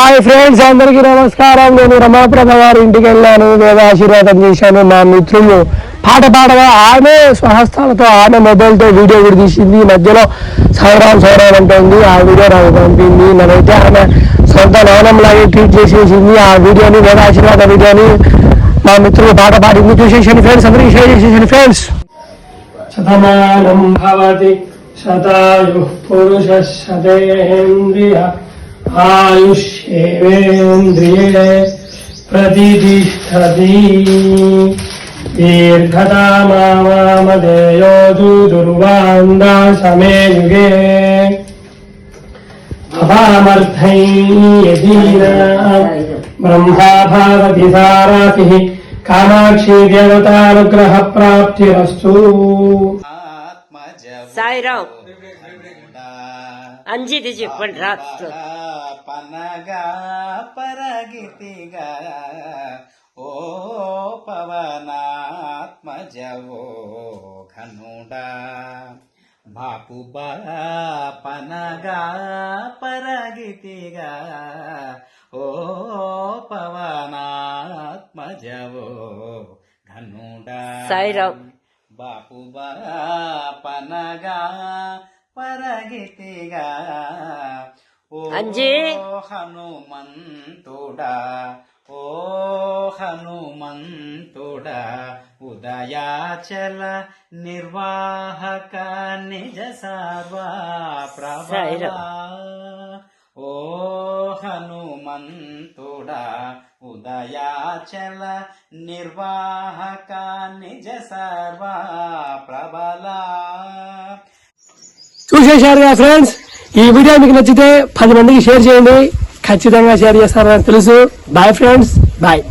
Hi friends అందరికీ నమస్కారం. నేను రమాప్రభ గారి ఇంటికి వెళ్ళాను. వేద ఆశీర్వాదం చేశాను మా మిత్రులు. పాట పాడగా ఆమె స్వహస్తాలతో ఆమె మొబైల్తో వీడియో కూడా తీసింది. ఈ మధ్యలో సౌరాం సౌరాం అంటుంది. ఆ వీడియో నాకు పంపింది. నన్నైతే ఆమె సొంత నానంలాగే ట్వీట్ చేసేసింది. ఆ వీడియోని వేద ఆశీర్వాద వీడియోని మా మిత్రులు పాట పాడింది. చూసేసాను ఫ్రెండ్స్ అందరికీ షేర్ చేసేసాను ఫ్రెండ్స్. శతమానం భవతి శతాయు పురుష శతేంద్రియ ఆయుష్యేంద్రియే ప్రతిష్టతి దీర్ఘతామామదేయోజు దుర్వాందా సమే యుగే అపామర్థై యదీనా బ్రహ్మా భావతి సారాతి కామాక్షి దేవతానుగ్రహ ప్రాప్తిరస్తు సాయిరావు అంజిది చెప్పండి రా పనగా పరగితిగా ఓ పవనాత్మజవో ఘనుడా బాపు పనగా పరగితిగా ఓ పవనాత్మజవో ఘనుడా సాయిరావు బాపు పనగా పరగితిగా ఓ అంజీ. హనుమంతుడా ఓ హనుమంతుడా ఉదయాచల నిర్వాహక నిజ సర్వా ప్రభా. ఓ హనుమంతుడా ఉదయాచల నిర్వాహక నిజ సర్వా ప్రబలా చూసేశారు కదా ఫ్రెండ్స్ ఈ వీడియో మీకు నచ్చితే పది మందికి షేర్ చేయండి. ఖచ్చితంగా షేర్ చేస్తారని తెలుసు. Bye friends bye